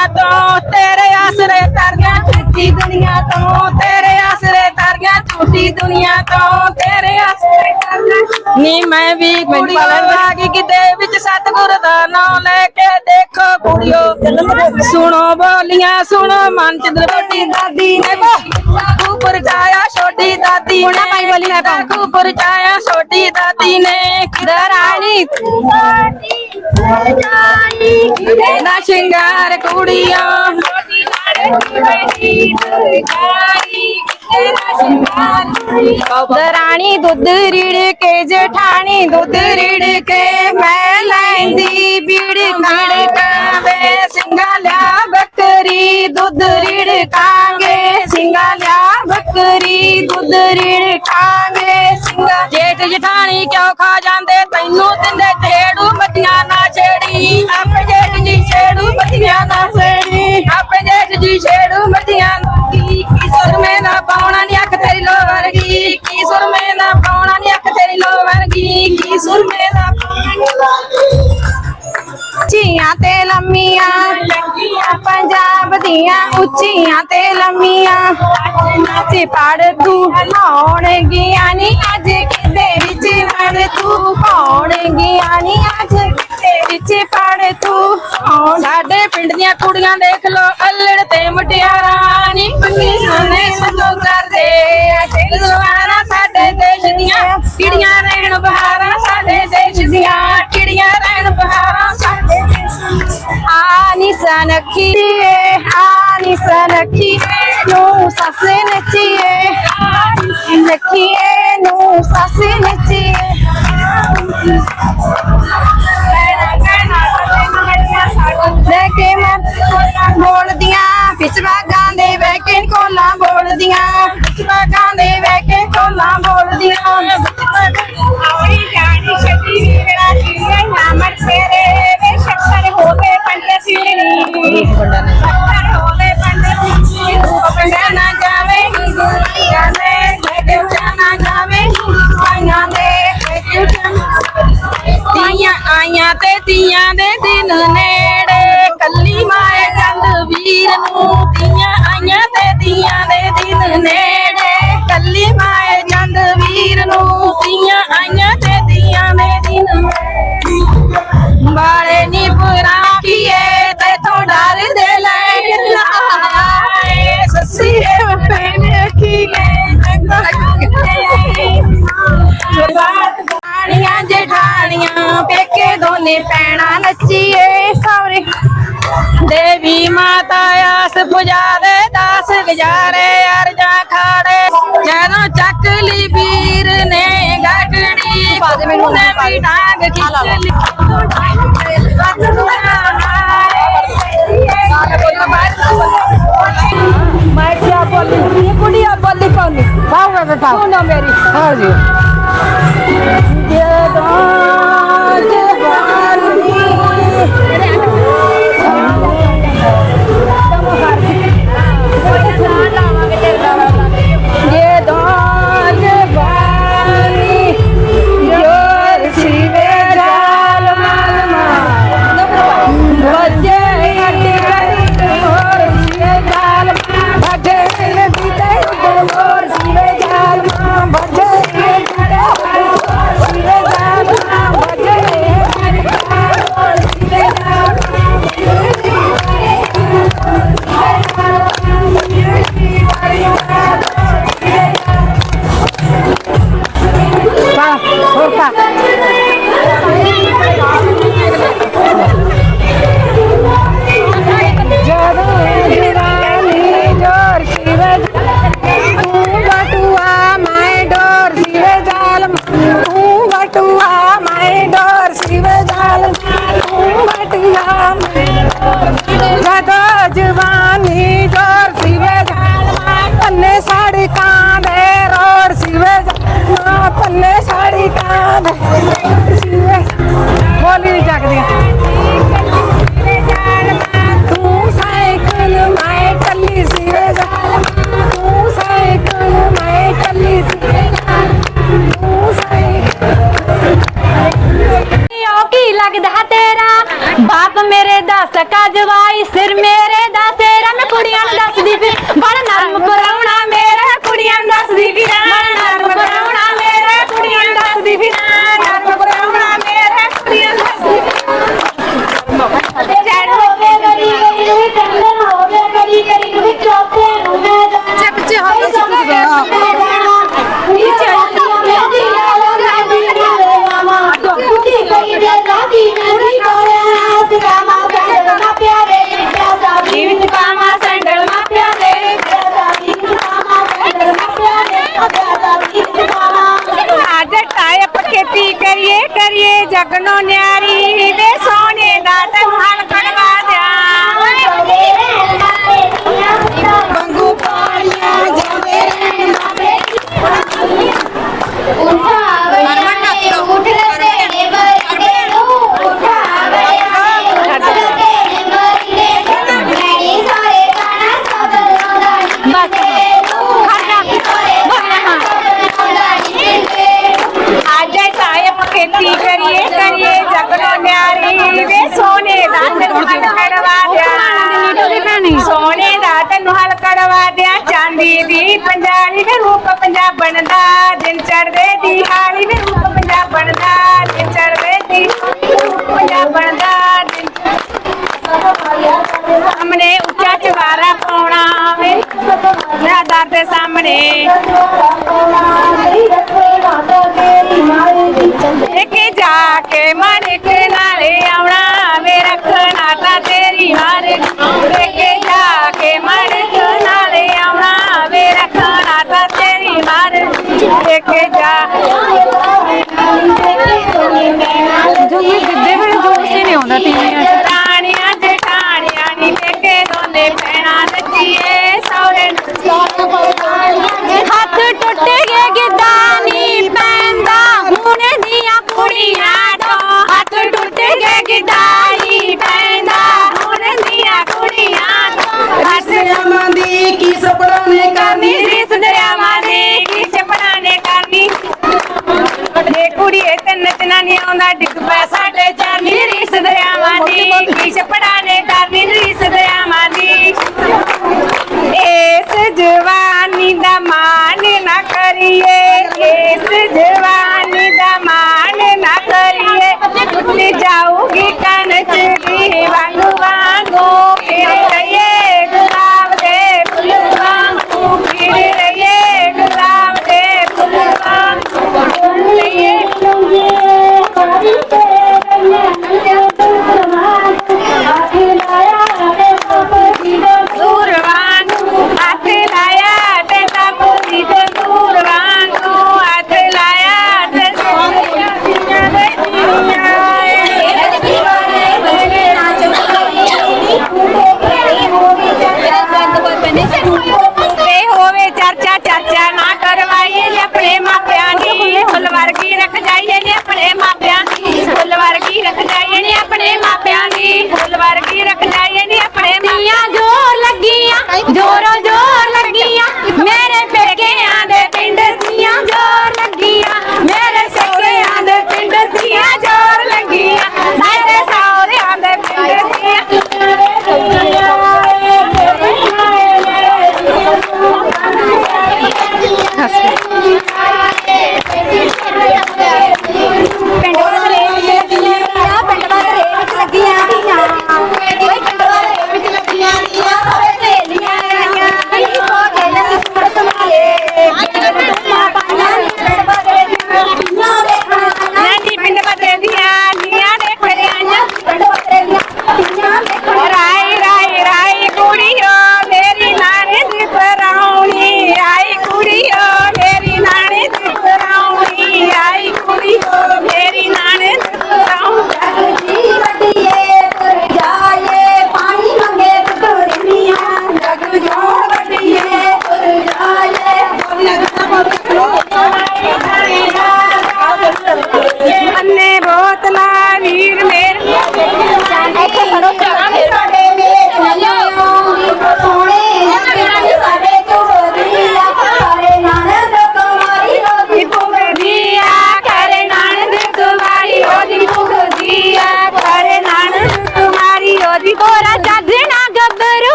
ਦੁਨੀਆ ਤੋਂ ਤੇਰੇ ਆਸਰੇ ਤਰੀਆਂ ਝੂਠੀ ਦੁਨੀਆ ਤੋਂ ਤੇਰੇ ਆਸਰੇ ਤਰੀਆਂ ਝੂਠੀ ਦੁਨੀਆ ਤੋਂ ਤੇਰੇ ਆਸਰੇ ਨੀ ਮੈਂ ਵੀ ਕੁੜੀ ਆ ਗਈ ਕਿਤੇ ਵਿੱਚ ਸਤਿਗੁਰ ਦਾ ਨਾਮ ਲੈ ਕੇ ਦੇਖੋ ਕੁੜੀਓ। ਸੁਣੋ ਬੋਲੀਆਂ ਸੁਣੋ ਮਨ ਚ ਦਰੋਟੀ ਦਾਦੀ ਨੇ ਖੂਪਰ ਜਾਇਆ ਛੋਟੀ ਦਾਦੀ ਪੁਣਾ ਪਾਈ ਬੋਲੀ ਹੈ ਪਾਉ। ਖੂਪਰ ਜਾਇਆ ਛੋਟੀ ਦਾਦੀ ਨੇ। ਦਰਾਣੀ ਨਾ ਸ਼ਿੰਗਾਰ ਕੁੜੀਆਂ ਦਰਾਣੀ ਦੁੱਧ ਰੀੜ ਕੇ, ਜਠਾਣੀ ਦੁੱਧ ਰੀੜ ਕੇ, ਮੈਂ ਲੈਂਦੀ ਬੀੜ ਕਾੜੇ ਸਿੰਘਾ ਲਿਆ ਬੱਕਰੀ, ਦੁੱਧ ਰਿੜ ਕਾਂਗੇ, ਸਿੰਘਾ ਲਿਆ ਬੱਕਰੀ, ਦੁੱਧ ਰੀੜ ਕਾਂਗੇ, ਸਿੰਘਾ ਜੇਠ ਜਠਾਣੀ ਕਿਉਂ ਖਾ ਜਾਂਦੇ, ਤੈਨੂੰ ਦਿੰਦੇ ਛੇੜੂ ਮੱਤੀਆਂ ਨਾ ਛੇੜੀ, ਆਪੇ ਜੇਠ ਜੀ ਛੇੜੂ ਮੱਤੀਆਂ ਨਾ ਛੇੜੀ, ਆਪੇ ਜੇਠ ਜੀ ਛੇੜੂ ਮੱਤੀਆਂ ਵਰਗੀ ਕੀ ਸੁਰਮੇ ਦਾ ਪਾਉਣਾ ਨੀ ਅੱਖ ਤੇਰੀ ਲੋ ਵਰਗੀ ਕੀ ਸੁਰਮੇ ਦਾ ਉੱਚੀਆਂ ਤੇ ਲੰਮੀਆਂ, ਪੰਜਾਬ ਦੀਆਂ ਉੱਚੀਆਂ ਤੇ ਲੰਮੀਆਂ। ਨਾਚੇ ਪੜ ਤੂੰ ਲਾਉਣ ਗਿਆ ਨੀ, ਅੱਜ ਕਿਤੇ ਵਿੱਚ ਵੜ ਤੂੰ ਪਾਉਣ ਗਿਆ ਨੀ। ਅੱਜ ਕਿਤੇ ਵਿੱਚ ਪੜ ਤੂੰ ਸਾਡੇ ਪਿੰਡ ਦੀਆਂ ਕੁੜੀਆਂ ਦੇਖ ਲੋ ਅਲੜ ਤੇ ਮੁਟਿਆਰਾਂ ਨੀ। ਪੰਨੀ ਸੋਨੇ ਸਜੋ ਕਰਦੇ ਆ ਦਿਲਵਾਨਾ ਸਾਡੇ ਦੇਸ਼ ਦੀਆਂ। ਕਿੜੀਆਂ ਰਹਿਣ ਬਹਾਰਾਂ, ਸਾਡੇ ਦੇਸ਼ ਦੀਆਂ। ਕਿੜੀਆਂ ਰਹਿਣ ਬਹਾਰਾਂ ਨੀ ਸਨਖੀਏ ਨੂੰ ਸੱਸ ਨੱਚੀਏ। ਨੱਚੀਏ ਨੂੰ ਸੱਸ ਨੱਚੀਏ। ਲੈ ਕੇ ਮੈਂ ਬੋਲਦੀਆਂ ਪਿਛਵਾਗਾਂ ਦੇ ਬਹਿ ਕੇ ਕੋਲਾਂ ਬੋਲਦੀਆਂ। ਪਿਛਵਾਗਾਂ ਦੇ ਬਹਿ ਕੇ ਕੋਲਾਂ ਬੋਲਦੀਆਂ। ਆਉਣੀ ਜਾਣੀ ਛੱਡੀ ਮੇਰਾ ਜੀਵਨ। ਪੇਕੇ ਦੋਨੇ ਪੈਣਾ ਨੱਚੀਏ ਸੌਰੇ ਦੇਵੀ ਮਾਤਾ ਆਸ ਪੁਜਾਰੇ ਦਾਸ ਗੁਜ਼ਾਰੇ ਅਰਜਾਂ ਖਾੜੇ। ਜਦੋਂ ਚੱਕ ਲਈ ਵੀਰ ਨੇ ਗਾਗੜੀ ਪਾ ਦੇ ਮੈਨੂੰ, ਨੇ ਪਾ ਦੇ। ਵੀ ਡਾਂਗ ਖਿੱਚ ਆ ਲਾ ਲਾ। ਲਈ ਮੈਂ ਕਿਆ ਬੋਲੀ ਇਹ ਕੁੜੀਆ ਬੋਲੀ ਪਾਉਣੀ ਪਾਉਣਾ ਬੇਟਾ ਸੁਣੋ ਮੇਰੀ। ਹਾਂ ਜੀ। ਇਹ ਜਵਾਨੀ ਜੋਰ ਸਿਵੇ ਜਾਨ ਪੰਨੇ ਸੜਕਾਂ ਦੇ ਰੋੜ ਸਿਵੇ ਨਾ ਪੰਨੇ ਸੜਕਾਂ ਦੇ ਸਿਵੇ ਬੋਲੀ ਜਗਦੀ ਮੇਰੇ ਦੱਸ ਕਾ ਜਵਾਈ, ਸਿਰ ਮੇਰੇ ਦਾ ਤੇਰਾ, ਮੈਂ ਕੁੜੀਆਂ ਨੂੰ ਦੱਸਦੀ ਫਿਰ। ਬੜਾ ਨਰਮ ਦੇ ਸਾਹਮਣੇ ਕੇ ਜਾ ਕੇ ਮਾਰਕ ਨਾਲੇ ਆਉਣਾ ਵੇ ਰੱਖਣਾ ਤਾਂ ਤੇਰੀ ਮਾਰ ਕੇ ਜਾ ਕੇ ਮਾਰਕ ਨਾਲੇ ਆਉਣਾ ਵੇ ਰੱਖਣਾ ਤਾਂ ਤੇਰੀ ਮਾਰ ਕੇ ਜਾ ਜੋ ਵੀ ਦਿੱਦੇ ਬੜੇ ਜੋਰ ਸੇ ਨਹੀਂ ਆਉਂਦਾ ਟੀਵੀਆਂ 'ਚ ਟਾਣੀਆਂ ਜਟਾਣੀਆਂ ਨੀ ਵੇਖੇ ਦੋਨੇ ਭੈਣਾਂ। ਪੈਂਦਾ ਹੁਣ ਦੀਆਂ ਕੁੜੀਆਂ ਤੋਂ ਦਰਿਆਵਾਂ ਦੀ ਕੀ ਸਪਨਾ ਨੇ ਕਰਨੀ? ਰੀਸ ਦਰਿਆਵਾਂ ਦੀ ਕੀ ਚਪਣਾ ਨੇ ਕਰਨੀ? ਏ ਕੁੜੀਏ ਤੇ ਨੱਚਣਾ ਨਹੀਂ ਆਉਂਦਾ ਡਿੱਗ ਪੈ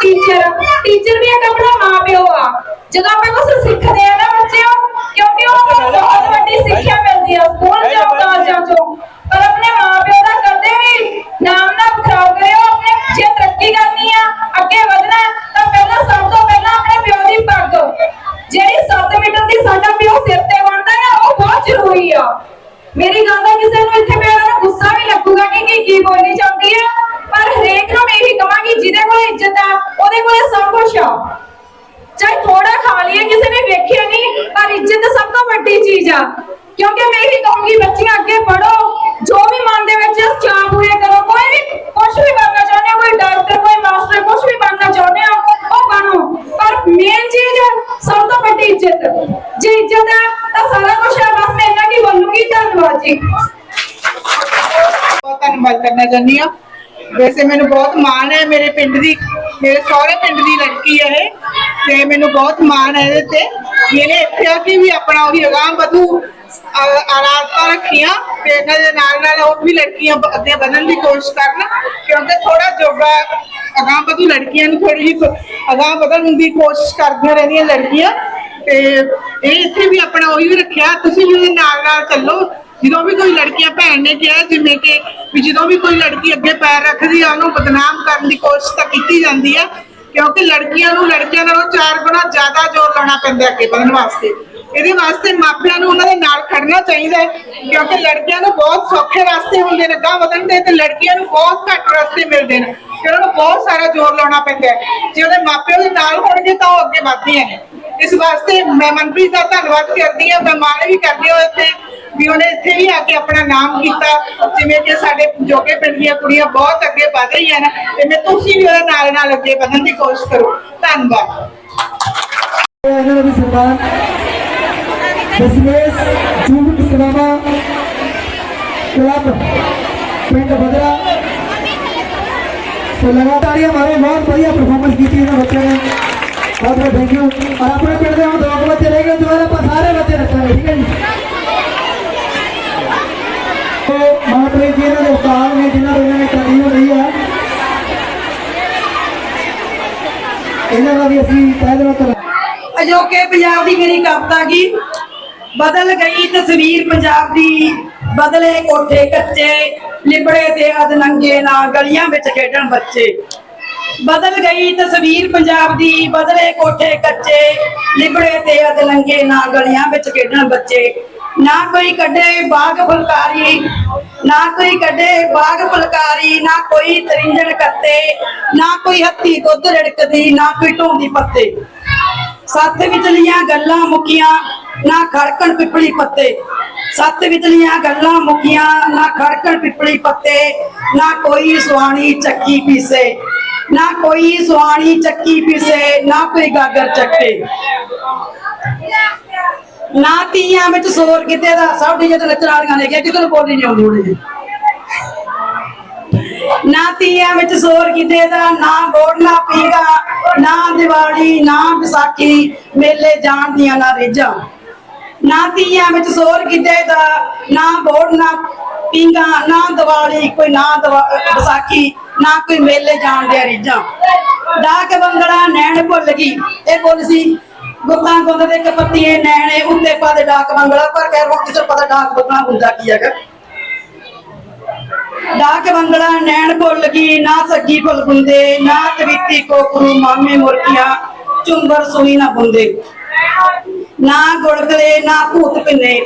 ਟੀਚਰ ਟੀਚਰ ਵੀ ਇੱਕ ਆਪਣਾ ਮਾਪਿਓ ਆ। ਜਦੋਂ ਆਪਾਂ ਕੁਝ ਸਿੱਖਦੇ ਆ ਨਾ ਬੱਚਿਓ ਕਿਉਂਕਿ ਉਹ ਆਪਾਂ ਨੂੰ ਬਹੁਤ ਵੱਡੀ ਸਿੱਖਿਆ ਮਿਲਦੀ ਆ ਸਕੂਲ ਜਾਂ ਕਾਲਜਾਂ ਚੋਂ ਪਰ ਆਪਣੇ ਮਾਪਿਓ ਦਾ ਕਦੇ ਵੀ ਨਾਮ ਨਾ ਖਰਾਬ ਕਰਿਓ ਆਪਣੇ ਜੇ ਤਰੱਕੀ ਕਰਨੀ ਆ ਅੱਗੇ ਵਧਣਾ ਤਾਂ ਪਹਿਲਾਂ ਸਭ ਤੋਂ ਪਹਿਲਾਂ ਆਪਣੇ ਪਿਓ ਦੀ ਪੱਗ ਜਿਹੜੀ 7 ਮੀਟਰ ਦੀ ਸਾਡਾ ਪਿਓ ਸਿਰ ਤੇ ਬਣਦਾ ਆ ਉਹ ਬਹੁਤ ਜ਼ਰੂਰੀ ਆ ਮੇਰੀ ਗੱਲ ਦਾ ਕਿਸੇ ਨੂੰ ਇੱਥੇ ਪਿਆਰਾ ਨੂੰ ਗੁੱਸਾ ਵੀ ਲੱਗੂਗਾ ਕਿ ਕੀ ਕੀ ਬੋਲਣੀ ਚਾਹੁੰਦੀ ਆ ਪਰ ਹਰੇਕ ਨੂੰ ਮੈਂ ਇਹੀ ਕਹਾਂਗੀ ਜਿਹਦੇ ਕੋਲ ਇੱਜ਼ਤ ਆ ਉਹਦੇ ਕੋਲ ਸਭ ਕੁਝ ਆ ਚਾਹੇ ਥੋੜਾ ਖਾ ਲਈਏ ਕਿਸੇ ਨੇ ਵੇਖਿਆ ਨਹੀਂ ਪਰ ਇੱਜ਼ਤ ਸਭ ਤੋਂ ਵੱਡੀ ਚੀਜ਼ ਆ ਕਿਉਂਕਿ ਮੈਂ ਇਹੀ ਕਹੂੰਗੀ ਬੱਚੀਆਂ ਅੱਗੇ ਪੜੋ ਜੋ ਵੀ ਮਨ ਦੇ ਵਿੱਚ ਚਾਹ ਪੂਰੇ ਕਰੋ ਕੋਈ ਵੀ ਕੁਝ ਵੀ ਬਣਨਾ ਚਾਹੁੰਦੇ ਹੋ ਕੋਈ ਡਾਕਟਰ ਕੋਈ ਮਾਸਟਰ ਕੁਝ ਵੀ ਬਣਨਾ ਚਾਹੁੰਦੇ ਹੋ ਉਹ ਬਣੋ ਪਰ ਮੇਨ ਚੀਜ਼ ਸਭ ਤੋਂ ਵੱਡੀ ਇੱਜ਼ਤ ਜੇ ਇੱਜ਼ਤ ਹੈ ਤਾਂ ਸਾਰਾ ਕੁਝ ਹੈ ਬਸ ਮੈਂ ਇੰਨਾ ਕੀ ਬੋਲੂੰਗੀ ਧੰਨਵਾਦ ਜੀ ਬਹੁਤ ਧੰਨਵਾਦ ਕਰਨਾ ਚਾਹੁੰਦੀ ਹਾਂ। ਵੈਸੇ ਮੈਨੂੰ ਬਹੁਤ ਮਾਣ ਹੈ ਮੇਰੇ ਪਿੰਡ ਦੀ, ਮੇਰੇ ਸਹੁਰੇ ਪਿੰਡ ਦੀ ਲੜਕੀ ਹੈ ਇਹ, ਤੇ ਮੈਨੂੰ ਬਹੁਤ ਮਾਣ ਹੈ ਇਹਦੇ ਤੇ। ਵੀ ਇੱਥੇ ਆ ਕੇ ਵੀ ਆਪਣਾ ਉਹੀ ਅਗਾਂਹ ਵਧੂ ਆਰਾਧਤਾ ਰੱਖੀਆਂ, ਤੇ ਇਹਨਾਂ ਦੇ ਨਾਲ ਨਾਲ ਹੋਰ ਵੀ ਲੜਕੀਆਂ ਅੱਗੇ ਵਧਣ ਦੀ ਕੋਸ਼ਿਸ਼ ਕਰਨ, ਕਿਉਂਕਿ ਥੋੜਾ ਜੋਗਾ ਅਗਾਂਹ ਵਧੂ ਲੜਕੀਆਂ ਨੂੰ ਥੋੜੀ ਜਿਹੀ ਅਗਾਂਹ ਵਧਣ ਦੀ ਕੋਸ਼ਿਸ਼ ਕਰਦੀਆਂ ਰਹਿੰਦੀਆਂ ਲੜਕੀਆਂ, ਤੇ ਇਹ ਇੱਥੇ ਵੀ ਆਪਣਾ ਉਹੀ ਰੱਖਿਆ, ਤੁਸੀਂ ਵੀ ਉਹਦੇ ਨਾਲ ਨਾਲ ਚੱਲੋ। ਜਦੋਂ ਵੀ ਕੋਈ ਲੜਕੀਆਂ ਭੈਣ ਨੇ ਕਿਹਾ ਜਿਵੇਂ ਕਿ ਵੀ ਜਦੋਂ ਵੀ ਕੋਈ ਲੜਕੀ ਅੱਗੇ ਪੈਰ ਰੱਖਦੀ ਆ, ਉਹਨੂੰ ਬਦਨਾਮ ਕਰਨ ਦੀ ਕੋਸ਼ਿਸ਼ ਤਾਂ ਕੀਤੀ ਜਾਂਦੀ ਆ, ਕਿਉਂਕਿ ਲੜਕੀਆਂ ਨੂੰ ਲੜਕਿਆਂ ਨਾਲੋਂ ਚਾਰ ਗੁਣਾ ਜ਼ਿਆਦਾ ਜ਼ੋਰ ਲਾਉਣਾ ਪੈਂਦਾ ਅੱਗੇ ਵਧਣ ਵਾਸਤੇ। ਇਹਦੇ ਵਾਸਤੇ ਮਾਪਿਆਂ ਨੂੰ ਉਹਨਾਂ ਦੇ ਨਾਲ ਖੜਨਾ ਚਾਹੀਦਾ ਹੈ, ਕਿਉਂਕਿ ਲੜਕੀਆਂ ਨੂੰ ਬਹੁਤ ਸੌਖੇ ਰਸਤੇ ਹੁੰਦੇ ਨੇ ਗਾਂ ਵਧਣ ਦੇ ਤੇ ਲੜਕੀਆਂ ਨੂੰ ਬਹੁਤ ਘੱਟ ਰਸਤੇ ਮਿਲਦੇ ਨੇ, ਫਿਰ ਉਹਨਾਂ ਨੂੰ ਬਹੁਤ ਸਾਰਾ ਜ਼ੋਰ ਲਾਉਣਾ ਪੈਂਦਾ ਹੈ। ਜੇ ਉਹਦੇ ਮਾਪਿਆਂ ਦੇ ਨਾਲ ਹੋਣਗੇ ਤਾਂ ਉਹ ਅੱਗੇ ਵਧਦੀਆਂ ਨੇ। ਇਸ ਵਾਸਤੇ ਮੈਂ ਮਨਪ੍ਰੀਤ ਦਾ ਧੰਨਵਾਦ ਕਰਦੀ ਹਾਂ, ਮੈਂ ਮਾਣ ਵੀ ਕਰਦੀ ਹਾਂ ਇੱਥੇ ਵੀ ਉਹਨੇ ਇੱਥੇ ਵੀ ਆ ਕੇ ਆਪਣਾ ਨਾਮ ਕੀਤਾ। ਜਿਵੇਂ ਕਿ ਸਾਡੇ ਜੋਗੇ ਪਿੰਡ ਦੀਆਂ ਕੁੜੀਆਂ ਬਹੁਤ ਅੱਗੇ ਵਧ ਰਹੀਆਂ ਨੇ ਤੇ ਮੈਂ ਤੁਸੀਂ ਵੀ ਉਹਦੇ ਨਾਲ ਨਾਲ ਅੱਗੇ ਵਧਣ ਦੀ ਕੋਸ਼ਿਸ਼ ਕਰੋ। ਧੰਨਵਾਦ। ਇਹਨਾਂ ਦੀ ਸਰਕਾਰ ਦਸਮੇਸ਼ ਜੂਟ ਸਿਨੇਮਾ ਕਲੱਬ ਪਿੰਡ ਬਦਰਾ ਤੇ ਲਗਾਤਾਰ ਹੀ ਹਮਾਰੇ ਬਹੁਤ ਵਧੀਆ ਪਰਫਾਰਮੈਂਸ ਕੀਤੀ ਇਹਨਾਂ ਬੱਚਿਆਂ ਨੇ। ਬਹੁਤ ਬਹੁਤ ਥੈਂਕ ਯੂ ਔਰ ਆਪਣੇ ਪਿੰਡ ਦੇ ਹੁਣ ਦੋ ਕੁ ਬੱਚੇ ਰਹਿ ਗਏ, ਦੁਬਾਰਾ ਆਪਾਂ ਸਾਰੇ ਬੱਚੇ ਰੱਖਾਂਗੇ, ਠੀਕ ਹੈ ਜੀ? ਤੇ ਮਹਾਪ੍ਰੀਤ ਜੀ ਇਹਨਾਂ ਦੇ ਉਸਤਾਦ ਨੇ ਜਿਨ੍ਹਾਂ ਨੂੰ ਇਹਨਾਂ ਨੇ ਟ੍ਰੇਨਿੰਗ ਲਈ ਹੈ। ਇਹਨਾਂ ਦਾ ਵੀ ਅਸੀਂ ਤਹਿ ਦਿਲੋਂ ਧੰਨਵਾਦ। ਅਜੋਕੇ ਪੰਜਾਬ ਦੀ ਮੇਰੀ ਕਵਿਤਾ ਕੀ? ਬਦਲ ਗਈ ਤਸਵੀਰ ਪੰਜਾਬ ਦੀ। ਬਦਲੇ ਕੋਠੇ ਕੱਚੇ, ਲਿਬੜੇ ਤੇ ਅਦਨੰਗੇ ਨਾ ਗਲੀਆਂ ਵਿੱਚ ਖੇਡਣ ਬੱਚੇ। ਬਦਲ ਗਈ ਤਸਵੀਰ ਪੰਜਾਬ ਦੀ। ਬਦਲੇ ਕੋਠੇ ਕੱਚੇ, ਲਿਬੜੇ ਤੇ ਅਦਨੰਗੇ ਨਾ ਗਲੀਆਂ ਵਿੱਚ ਖੇਡਣ ਬੱਚੇ। ਨਾ ਕੋਈ ਕੱਢੇ ਬਾਗ ਫੁਲਕਾਰੀ, ਨਾ ਕੋਈ ਕੱਢੇ ਬਾਗ ਫੁਲਕਾਰੀ, ਨਾ ਕੋਈ ਤਰਿੰਜਣ ਕੱਤੇ, ਨਾ ਕੋਈ ਹੱਥੀ ਦੁੱਧ ਰਿੜਕਦੀ, ਨਾ ਕੋਈ ਢੋਂਦੀ ਪੱਤੇ। ਸੱਥ ਵਿਚਲੀਆਂ ਗੱਲਾਂ ਮੁੱਕੀਆਂ, ਨਾ ਖੜਕਣ ਪਿੱਪਲੀ ਪੱਤੇ। ਸੱਤ ਵਿਚਲੀਆਂ ਗੱਲਾਂ ਮੁੱਕੀਆਂ, ਨਾ ਖੜਕਣ ਪਿੱਪਲੀ ਪੱਤੇ। ਨਾ ਕੋਈ ਸੁਆਣੀ ਚੱਕੀ ਪੀਸੇ, ਨਾ ਕੋਈ ਸੁਆਣੀ ਚੱਕੀ ਪੀਸੇ, ਨਾ ਕੋਈ ਗਾਗਰ ਚੱਕੇ। ਨਾ ਤੀਆਂ ਵਿੱਚ ਸੋਰ ਕਿਤੇ ਦਾ ਸਭ ਡੀਜੇ ਤੇ ਨੱਚਣ ਨੇ ਕਿਹਾ ਕਿਤੇ ਬੋਲੀ ਨਹੀਂ ਆਉਂਦੀ ਨਾ ਤੀਆਂ ਵਿੱਚ ਸੋਰ ਕਿਤੇ ਦਾ ਨਾ ਬੋੜਨਾ ਪੀਗਾ, ਨਾ ਦੀਵਾਲੀ, ਨਾ ਵਿਸਾਖੀ, ਮੇਲੇ ਜਾਣ ਦੀਆਂ ਨਾ ਰੇਜਾਂ ਨਾ ਤੀਆਂ ਵਿੱਚ ਸੋਰ ਕਿਤੇ ਦਾ ਨਾ ਬੋੜਨਾ ਪੀਂਗਾ, ਨਾ ਦੀਵਾਲੀ, ਕੋਈ ਨਾ ਵਿਸਾਖੀ, ਨਾ ਕੋਈ ਮੇਲੇ ਜਾਣ ਦੀਆਂ ਰੇਜਾਂ ਡਾਕ ਬੰਗੜਾ ਨੈਣ ਭੁੱਲ ਗਈ, ਇਹ ਬੋਲ ਸੀ ਗੁੱਤਾਂ ਗੁੰਦ ਦੇ ਕਪੱਤੀਏ ਨੈਣੇ ਉੱਤੇ ਪਾ ਦੇ ਡਾਕ ਬੰਗੜਾ ਪਰ ਕਹਿ ਹੁਣ ਕਿਸੇ ਪਤਾ ਡਾਕ ਬੰਗੜਾ ਹੁੰਦਾ ਕੀ ਹੈਗਾ? ਡਾਕ ਬੰਗੜਾ ਨੈਣ ਭੁੱਲ ਗਈ, ਨਾ ਸੱਗੀ ਭੁੱਲ ਬੁੰਦੇ ਨਾ ਤਵੀਤੀ ਕੋਕਰੂ ਮਾਮੇ ਮੁਰਕੀਆਂ ਚੁੰਬਰ ਸੂਈ ਨਾ ਬੁੰਦੇ ਨਾ ਗੁਲਗਲੇ, ਨਾ ਭੂਤ ਪਿੰਨੇ,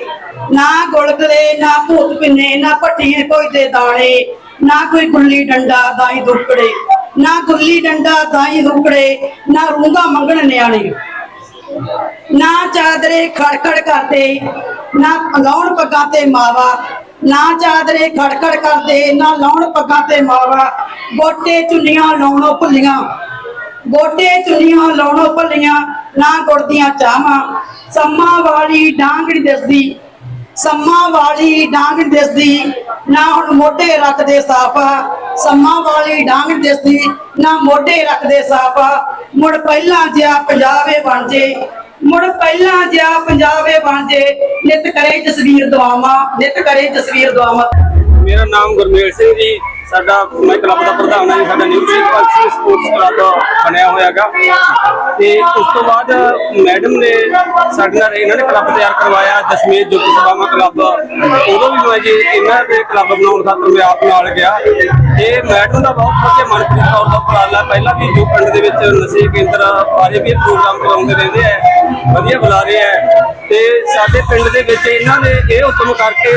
ਨਾ ਗੁਲਗਲੇ, ਨਾ ਭੂਤ ਪਿੰਨੇ, ਨਾ ਪੱਟੀਏ ਕੋਈ ਦੇ ਦਾਣੇ, ਨਾ ਕੋਈ ਗੁੱਲੀ ਡੰਡਾ ਦਾਈ ਦੁੱਕੜੇ ਨਾ ਗੁੱਲੀ ਡੰਡਾ ਦਾਈ ਦੁੱਕੜੇ ਨਾ ਰੂੰਗਾ ਮੰਗਣ ਨਿਆਣੇ। ਨਾ ਚਾਦਰੇ ਖੜਖੜ ਕਰਦੇ, ਨਾ ਲਾਉਣ ਪੱਗਾਂ ਤੇ ਮਾਵਾ। ਨਾ ਚਾਦਰੇ ਖੜਖੜ ਕਰਦੇ, ਨਾ ਲਾਉਣ ਪੱਗਾਂ ਤੇ ਮਾਵਾ। ਗੋਟੇ ਚੁੰਨੀਆਂ ਲਾਉਣੋਂ ਭੁੱਲੀਆਂ। ਗੋਟੇ ਚੁੰਨੀਆਂ ਲਾਉਣੋਂ ਭੁੱਲੀਆਂ, ਨਾ ਗੁੜਦੀਆਂ ਚਾਹਾਂ ਸੰਮਾ ਵਾਲੀ ਡਾਂਗ ਨੀ ਦਿਸਦੀ ਸੰਮਾ ਵਾਲੀ ਡਾਂਗ ਦਿਸਦੀ, ਨਾ ਹੁਣ ਮੋਢੇ ਰੱਖਦੇ ਸਾਫਾ। ਸੰਮਾ ਵਾਲੀ ਡਾਂਗ ਨੀ ਦਿਸਦੀ, ਨਾ ਮੋਢੇ ਰੱਖਦੇ ਸਾਫਾ। ਮੁੜ ਪਹਿਲਾਂ ਜਿਆ ਪੰਜਾਬੇ ਬਣ ਜੇ, ਮੁੜ ਪਹਿਲਾਂ ਜਿਆ ਪੰਜਾਬੇ ਬਣ ਜੇ, ਨਿਤ ਕਰੇ ਜਸਵੀਰ ਦੁਆਵਾਂ, ਨਿਤ ਕਰੇ ਜਸਵੀਰ ਦੁਆਵਾਂ। ਮੇਰਾ ਨਾਮ ਗੁਰਮੇਲ ਸਿੰਘ ਜੀ। ਸਾਡਾ ਮੈਂ ਕਲੱਬ ਦਾ ਪ੍ਰਧਾਨ ਹਾਂ ਜੀ, ਸਾਡਾ ਨਿਊ ਸਿੰਘ ਸਪੋਰਟਸ ਕਲੱਬ ਬਣਿਆ ਹੋਇਆਗਾ ਤੇ ਉਸ ਤੋਂ ਬਾਅਦ ਮੈਡਮ ਨੇ ਸਾਡੇ ਨਾਲ ਇਹਨਾਂ ਨੇ ਕਲੱਬ ਤਿਆਰ ਕਰਵਾਇਆ, ਦਸ਼ਮੇਸ਼ ਜੁੱਤ ਸਭਾਵਾਂ ਕਲੱਬ। ਉਦੋਂ ਵੀ ਮੈਂ ਜੀ ਇਹਨਾਂ ਦੇ ਕਲੱਬ ਬਣਾਉਣ ਖਾਤਰ ਮੈਂ ਆਪ ਨਾਲ ਗਿਆ। ਇਹ ਮੈਡਮ ਦਾ ਬਹੁਤ ਵਧੀਆ ਮਨਪ੍ਰੀਤ ਤੌਰ ਦਾ ਉਪਰਾਲਾ, ਪਹਿਲਾਂ ਵੀ ਜੋ ਪਿੰਡ ਦੇ ਵਿੱਚ ਨਸ਼ੇ ਕੇਂਦਰ ਬਾਰੇ ਵੀ ਪ੍ਰੋਗਰਾਮ ਕਰਾਉਂਦੇ ਰਹਿੰਦੇ ਆ, ਵਧੀਆ ਬੁਲਾ ਰਹੇ ਆ। ਤੇ ਸਾਡੇ ਪਿੰਡ ਦੇ ਵਿੱਚ ਇਹਨਾਂ ਨੇ ਇਹ ਹੁਕਮ ਕਰਕੇ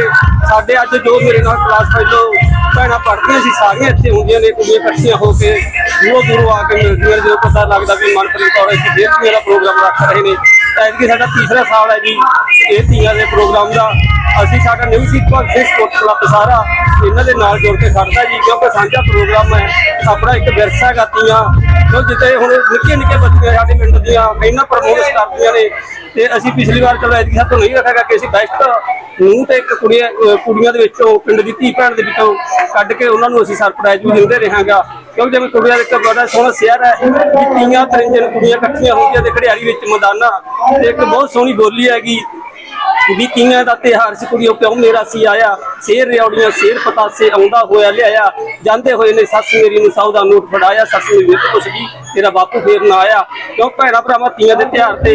ਸਾਡੇ ਅੱਜ ਜੋ ਮੇਰੇ ਨਾਲ ਕਲਾਸ ਫੈਲੋ ਭੈਣਾਂ ਪੜ੍ਹਦੀਆਂ ਸੀ, ਸਾਰੀਆਂ ਇੱਥੇ ਹੁੰਦੀਆਂ ਨੇ, ਕੁੜੀਆਂ ਇਕੱਠੀਆਂ ਹੋ ਕੇ ਦੂਰੋਂ ਦੂਰੋਂ ਆ ਕੇ ਮਿਲਦੀਆਂ ਨੇ, ਜਦੋਂ ਪਤਾ ਲੱਗਦਾ ਵੀ ਮਨਪ੍ਰੀਤ ਕੌਰ ਇੱਥੇ ਫੇਰ ਮੇਰਾ ਪ੍ਰੋਗਰਾਮ ਰੱਖ ਰਹੇ ਨੇ। ਤਾਂ ਐਤਕੀ ਸਾਡਾ ਤੀਸਰਾ ਸਾਲ ਹੈ ਜੀ, ਇਹ ਤੀਆਂ ਦੇ ਪ੍ਰੋਗਰਾਮ ਦਾ। ਅਸੀਂ ਸਾਡਾ ਨਿਊ ਸੀਕੁਐਂਸ ਸਪੋਰਟ ਕਲੱਬ ਸਾਰਾ ਇਹਨਾਂ ਦੇ ਨਾਲ ਜੁੜ ਕੇ ਖੜਦਾ ਜੀ, ਕਿਉਂਕਿ ਸਾਂਝਾ ਪ੍ਰੋਗਰਾਮ ਹੈ, ਆਪਣਾ ਇੱਕ ਵਿਰਸਾ ਹੈਗਾ ਤੀਆਂ ਜੋ ਜਿੱਤੇ ਹੁਣ ਨਿੱਕੇ ਨਿੱਕੇ ਬੱਚੇ ਸਾਡੇ ਪਿੰਡ ਦੀਆਂ ਇਹਨਾਂ ਪ੍ਰਮੋਟ ਕਰਦੀਆਂ ਨੇ, ਤੇ ਅਸੀਂ ਪਿਛਲੀ ਵਾਰ ਚਲੋ ਐਤਕੀ ਸਾਤੋਂ ਨਹੀਂ ਰੱਖਿਆ ਕਿ ਅਸੀਂ ਬੈਸਟ ਨੂੰ ਤੇ ਇੱਕ ਕੁੜੀਆਂ ਕੁੜੀਆਂ ਦੇ ਵਿੱਚੋਂ ਪਿੰਡ ਦੀ ਧੀ ਭੈਣ ਦੇ ਵਿੱਚੋਂ ਕੱਢ ਕੇ ਉਹਨਾਂ ਨੂੰ ਅਸੀਂ ਸਰਪ੍ਰਾਈਜ਼ ਵੀ ਦਿੰਦੇ ਰਹਾਂਗਾ। ਕਿਉਂਕਿ ਜਿਵੇਂ ਕੁੜੀਆਂ ਦੇ ਇੱਕ ਬੜਾ ਸੋਹਣਾ ਸ਼ਹਿਰ ਹੈ ਕਿ ਤੀਆਂ, ਤਰਿੰਜਨ ਕੁੜੀਆਂ ਇਕੱਠੀਆਂ ਹੁੰਦੀਆਂ ਤੇ ਖੜਿਆਰੀ ਵਿੱਚ ਮੈਦਾਨਾਂ, ਤੇ ਇੱਕ ਬਹੁਤ ਸੋਹਣੀ ਬੋਲੀ ਹੈਗੀ। ਵੀ ਤੀਆਂ ਦਾ ਤਿਹਾਰ ਸੀ ਕੁੜੀਓ, ਕਿਉਂ ਮੇਰਾ ਸੀ ਆਇਆ? ਸ਼ੇਰ ਰਿਉੜੀਆਂ ਸ਼ੇਰ ਪਤਾਸੇ ਆਉਂਦਾ ਹੋਇਆ ਲਿਆਇਆ। ਜਾਂਦੇ ਹੋਏ ਨੇ ਸੱਸ ਮੇਰੀ ਨੂੰ ਸੌ ਦਾ ਨੋਟ ਫੜਾਇਆ, ਸੱਸ ਨੇ ਵਿੱਚ ਕੁਛ ਵੀ ਤੇਰਾ ਬਾਪੂ ਫੇਰ ਨਾ ਆਇਆ, ਕਿਉਂ ਭੈਣਾ ਭਰਾਵਾਂ ਤੀਆਂ ਦੇ ਤਿਹਾਰ ਤੇ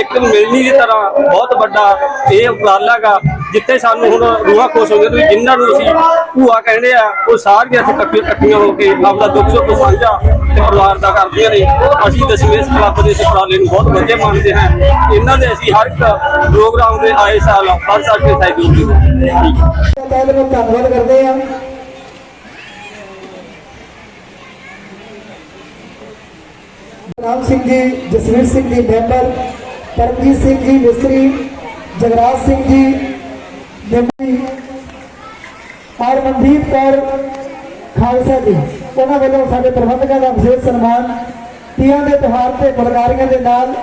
ਇੱਕ ਮਿਲਣੀ ਦੀ ਤਰ੍ਹਾਂ ਬਹੁਤ ਵੱਡਾ ਇਹ ਉਪਰਾਲਾ ਜਿੱਥੇ ਸਾਨੂੰ ਹੁਣ ਰੂਹਾਂ ਖੁਸ਼ ਹੁੰਦੀਆਂ ਤੇ ਜਿਨ੍ਹਾਂ ਨੂੰ ਅਸੀਂ ਭੂਆ ਕਹਿੰਦੇ ਆ, ਉਹ ਸਾਰੀਆਂ ਅਸੀਂ ਇਕੱਠੀਆਂ ਇਕੱਠੀਆਂ ਹੋ ਕੇ ਆਪਦਾ ਦੁੱਖ ਸੁੱਖ ਸਾਂਝਾ ਤੇ ਪਰਿਵਾਰ ਦਾ ਕਰਦੀਆਂ ਨੇ। ਅਸੀਂ ਦਸ਼ਮੇਸ਼ ਕਲੱਬ ਦੇ ਇਸ ਉਪਰਾਲੇ ਨੂੰ ਬਹੁਤ ਵਧੀਆ ਮੰਨਦੇ ਹਾਂ। ਇਹਨਾਂ ਦੇ ਅਸੀਂ ਹਰ ਇੱਕ ਪ੍ਰੋਗਰਾਮ ਦੇ ਆਏ ਸਾਲ, ਹਰ ਸਾਲ ਦੇ ਸਹਿਯੋਗ ਦਿੰਦੇ ਹਾਂ ਧੰਨਵਾਦ ਕਰਦੇ ਹਾਂ। ਰਾਮ ਸਿੰਘ ਜੀ ਜਸਵੀਰ ਸਿੰਘ ਜੀ ਮੈਂਬਰ ਪਰਮਜੀਤ ਸਿੰਘ ਜੀ ਮਿਸਤਰੀ ਜਗਰਾਜ ਸਿੰਘ ਜੀ ਮੈਂਬਰੀ ਔਰ ਮਨਦੀਪ ਕੌਰ ਖਾਲਸਾ ਜੀ ਉਹਨਾਂ ਵੱਲੋਂ ਸਾਡੇ ਪ੍ਰਬੰਧਕਾਂ ਦਾ ਵਿਸ਼ੇਸ਼ ਸਨਮਾਨ ਤੀਆਂ ਦੇ ਤਿਉਹਾਰ ਤੇ ਬਲਗਾਰੀਆਂ ਦੇ ਨਾਲ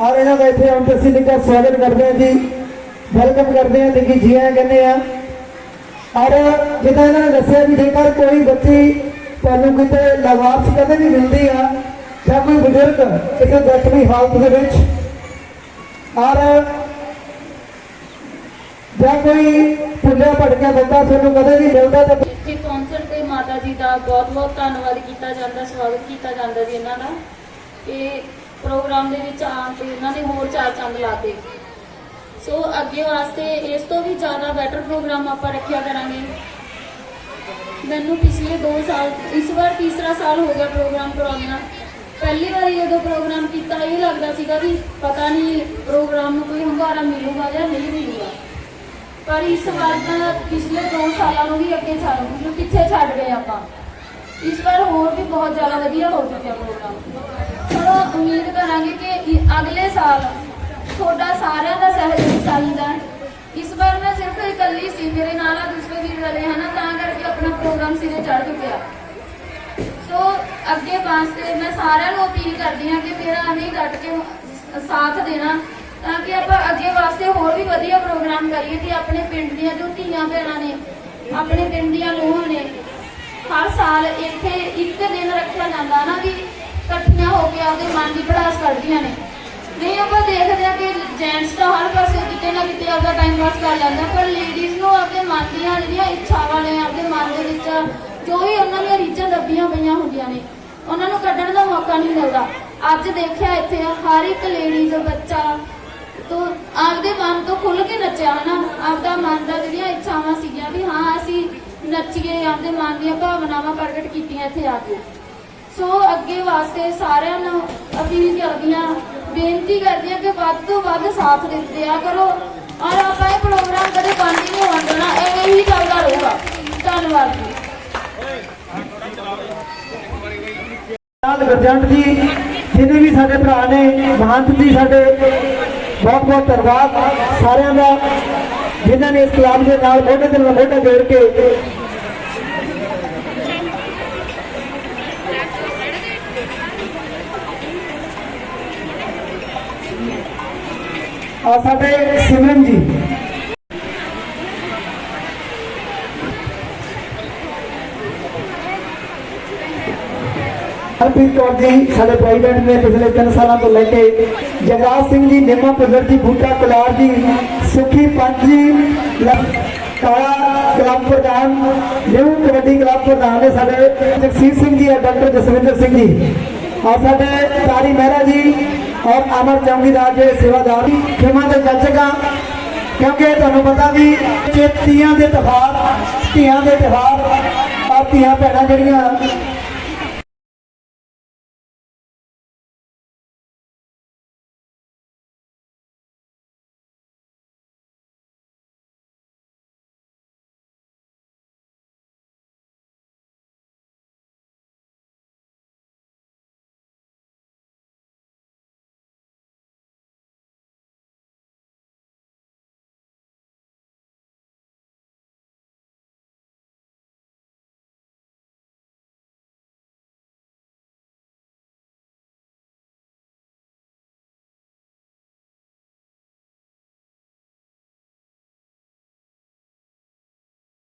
ਔਰ ਇਹਨਾਂ ਦਾ ਇੱਥੇ ਆਉਣ ਤੇ ਅਸੀਂ ਨਿੱਘਾ ਸਵਾਗਤ ਕਰਦੇ ਹਾਂ ਜੀ ਵੈਲਕਮ ਕਰਦੇ ਹਾਂ ਨਿੱਘੀ ਜੀ ਆਇਆਂ ਕਹਿੰਦੇ ਆ ਔਰ ਜਿੱਦਾਂ ਇਹਨਾਂ ਨੇ ਦੱਸਿਆ ਵੀ ਜੇਕਰ ਕੋਈ ਬੱਚੀ ਤੁਹਾਨੂੰ ਕਿਤੇ ਲਵਾਰਸ ਕਦੇ ਵੀ ਮਿਲਦੀ ਆ ਜਾਂ ਕੋਈ ਬਜ਼ੁਰਗ ਕਿਸੇ ਜ਼ਖਮੀ ਹਾਲਤ ਦੇ ਵਿੱਚ ਔਰ ਜਾਂ ਕੋਈ ਭੁੱਲਿਆ ਭਟਕਿਆ ਬੰਦਾ ਤੁਹਾਨੂੰ ਕਦੇ ਵੀ ਮਿਲਦਾ ਤਾਂ ਇੱਥੇ ਪਹੁੰਚਣ ਤੇ ਮਾਤਾ ਜੀ ਦਾ ਬਹੁਤ ਬਹੁਤ ਧੰਨਵਾਦ ਕੀਤਾ ਜਾਂਦਾ, ਸਵਾਗਤ ਕੀਤਾ ਜਾਂਦਾ ਜੀ ਇਹਨਾਂ ਦਾ। ਇਹ ਪ੍ਰੋਗਰਾਮ ਦੇ ਵਿੱਚ ਆਉਣ ਤੇ ਇਹਨਾਂ ਨੇ ਹੋਰ ਚਾਰ ਚੰਦ ਲਾਤੇ ਸੋ ਅੱਗੇ ਵਾਸਤੇ ਇਸ ਤੋਂ ਵੀ ਜ਼ਿਆਦਾ ਬੈਟਰ ਪ੍ਰੋਗਰਾਮ ਆਪਾਂ ਰੱਖਿਆ ਕਰਾਂਗੇ। ਮੈਨੂੰ ਪਿਛਲੇ 2 ਸਾਲ, ਇਸ ਵਾਰ ਤੀਸਰਾ ਸਾਲ ਹੋ ਗਿਆ ਪ੍ਰੋਗਰਾਮ ਕਰਾਉਣਾ ਪਹਿਲੀ ਵਾਰੀ ਜਦੋਂ ਪ੍ਰੋਗਰਾਮ ਕੀਤਾ, ਇਹ ਲੱਗਦਾ ਸੀਗਾ ਵੀ ਪਤਾ ਨਹੀਂ ਪ੍ਰੋਗਰਾਮ ਨੂੰ ਕੋਈ ਹੁੰਗਾਰਾ ਮਿਲੂਗਾ ਜਾਂ ਨਹੀਂ ਮਿਲੂਗਾ। ਪਰ ਇਸ ਵਾਰ ਤਾਂ ਪਿਛਲੇ 2 ਸਾਲਾਂ ਨੂੰ ਵੀ ਅੱਗੇ ਛੱਡ, ਮਤਲਬ ਪਿੱਛੇ ਛੱਡ ਗਏ ਆਪਾਂ। ਇਸ ਵਾਰ ਹੋਰ ਵੀ ਬਹੁਤ ਜ਼ਿਆਦਾ ਵਧੀਆ ਹੋ ਚੁੱਕਿਆ ਪ੍ਰੋਗਰਾਮ। ਚਲੋ, ਉਮੀਦ ਕਰਾਂਗੇ ਕਿ ਅਗਲੇ ਸਾਲ ਤੁਹਾਡਾ ਸਾਰਿਆਂ ਦਾ ਸਹਿਯੋਗ ਚਾਹੀਦਾ ਇਸ ਵਾਰ ਮੈਂ ਸਿਰਫ ਇਕੱਲੀ ਸੀ, ਮੇਰੇ ਨਾਲ ਆ ਦੂਸਰੇ ਵੀਰ ਰਲੇ ਹਨ, ਤਾਂ ਕਰਕੇ ਆਪਣਾ ਪ੍ਰੋਗਰਾਮ ਸਿਰੇ ਚੜ੍ਹ ਚੁੱਕਿਆ। ਅੱਗੇ ਵਾਸਤੇ ਮੈਂ ਸਾਰਿਆਂ ਨੂੰ ਅਪੀਲ ਕਰਦੀ ਹਾਂ ਕਿ ਮੇਰਾ ਐਵੇਂ ਡਟ ਕੇ ਸਾਥ ਦੇਣਾ, ਤਾਂ ਕਿ ਆਪਾਂ ਅੱਗੇ ਵਾਸਤੇ ਹੋਰ ਵੀ ਵਧੀਆ ਪ੍ਰੋਗਰਾਮ ਕਰੀਏ ਕਿ ਆਪਣੇ ਪਿੰਡ ਦੀਆਂ ਜੋ ਧੀਆਂ ਭੈਣਾਂ ਨੇ, ਆਪਣੇ ਪਿੰਡ ਦੀਆਂ ਨੂੰਹਾਂ ਨੇ, ਹਰ ਸਾਲ ਇੱਥੇ ਇੱਕ ਦਿਨ ਰੱਖਿਆ ਜਾਂਦਾ ਨਾ ਵੀ ਇਕੱਠੀਆਂ ਹੋ ਕੇ ਆਪਦੇ ਮਨ ਦੀ ਭੜਾਸ ਕੱਢਦੀਆਂ ਨੇ। ਨਹੀਂ, ਆਪਾਂ ਦੇਖਦੇ ਆ ਕਿ ਜੈਂਟਸ ਤਾਂ ਹਰ ਪਾਸੇ ਕਿਤੇ ਨਾ ਕਿਤੇ ਆਪਦਾ ਟਾਈਮ ਪਾਸ ਕਰ ਲੈਂਦਾ ਪਰ ਲੇਡੀਜ਼ ਨੂੰ ਆਪਦੇ ਮਨ ਦੀਆਂ ਜਿਹੜੀਆਂ ਇੱਛਾਵਾਂ ਨੇ, ਆਪਦੇ ਮਨ ਦੇ ਵਿੱਚ ਜੋ ਵੀ ਉਹਨਾਂ ਦੀਆਂ ਰੀਝਾਂ ਦੱਬੀਆਂ ਪਈਆਂ ਹੁੰਦੀਆਂ ਨੇ? ਉਹਨਾਂ ਨੂੰ ਕੱਢਣ ਦਾ ਮੌਕਾ ਨਹੀਂ ਮਿਲਦਾ। ਅੱਜ ਦੇਖਿਆ ਇੱਥੇ ਹਰ ਇੱਕ ਲੇਡੀਜ਼ ਬੱਚਾ ਤੋ ਆਪਦੇ ਮਨ ਤੋਂ ਖੁੱਲ ਕੇ ਨੱਚਿਆ, ਹਨਾ? ਆਪਦਾ ਮਨ ਦਾ ਜਿਹੜੀਆਂ ਇੱਛਾਵਾਂ ਸੀਗੀਆਂ ਵੀ ਹਾਂ, ਅਸੀਂ ਨੱਚੀਏ, ਆਪਦੇ ਮਨ ਦੀਆਂ ਭਾਵਨਾਵਾਂ ਪ੍ਰਗਟ ਕੀਤੀਆਂ ਇੱਥੇ ਆ ਕੇ। ਸੋ ਅੱਗੇ ਵਾਸਤੇ ਸਾਰਿਆਂ ਨੂੰ ਅਪੀਲ ਕਰਦੀਆਂ, ਬੇਨਤੀ ਕਰਦੀਆਂ ਕਿ ਵੱਧ ਤੋਂ ਵੱਧ ਸਾਥ ਦਿੱਤੇ ਆ ਕਰੋ। ਔਰ ਆਪਾਂ ਇਹ ਪ੍ਰੋਗਰਾਮ ਕਦੇ ਬੰਦ ਨਹੀਂ ਹੋਣ ਦੇਣਾ, ਐਵੇਂ ਹੀ ਚੱਲਦਾ ਰਹੂਗਾ। ਧੰਨਵਾਦ ਜੀ। ਨਾਲ ਗਰਜੰਟ ਜੀ ਜਿਹਨੇ ਵੀ ਸਾਡੇ ਭਰਾ ਨੇ, ਮਹੰਤ ਜੀ ਸਾਡੇ, ਬਹੁਤ ਬਹੁਤ ਧੰਨਵਾਦ ਸਾਰਿਆਂ ਦਾ, ਜਿਨ੍ਹਾਂ ਨੇ ਇਸ ਕਲੱਬ ਦੇ ਨਾਲ ਮੋਢੇ ਦੇ ਨਾਲ ਮੋਢਾ ਜੋੜ ਕੇ ਆ ਸਾਡੇ ਸਿਮਰਨ ਜੀ। ਹਰਪ੍ਰੀਤ ਕੌਰ ਜੀ ਸਾਡੇ ਪ੍ਰੈਜ਼ੀਡੈਂਟ ਨੇ ਪਿਛਲੇ 3 ਸਾਲਾਂ ਤੋਂ ਲੈ ਕੇ ਜਗਰਾਜ ਸਿੰਘ ਜੀ ਨਿੰਮਾ ਪੁੱਜਰ ਜੀ ਬੂਟਾ ਕੁਲਾਰ ਜੀ ਸੁਖੀ ਪੰਜ ਜੀ ਲ- ਕਾਲਾ ਕਲੱਬ ਪ੍ਰਧਾਨ ਨਿਊ ਕਬੱਡੀ ਕਲੱਬ ਪ੍ਰਧਾਨ ਨੇ ਸਾਡੇ ਜਗਸੀਰ ਸਿੰਘ ਜੀ ਔਰ ਡਾਕਟਰ ਜਸਵਿੰਦਰ ਸਿੰਘ ਜੀ ਔਰ ਸਾਡੇ ਤਾਰੀ ਮਹਿਰਾ ਜੀ ਔਰ ਅਮਰ ਚੌਂਕੀਦਾਰ ਜੀ ਸੇਵਾਦਾਰ ਜੀ ਖਿਮਾ ਦੇ ਜੱਜਗਾ ਕਿਉਂਕਿ ਤੁਹਾਨੂੰ ਪਤਾ ਵੀ ਚੇਤੀਆਂ ਦੇ ਤਿਉਹਾਰ ਧੀਆਂ ਦੇ ਤਿਉਹਾਰ ਔਰ ਧੀਆਂ ਭੈਣਾਂ ਜਿਹੜੀਆਂ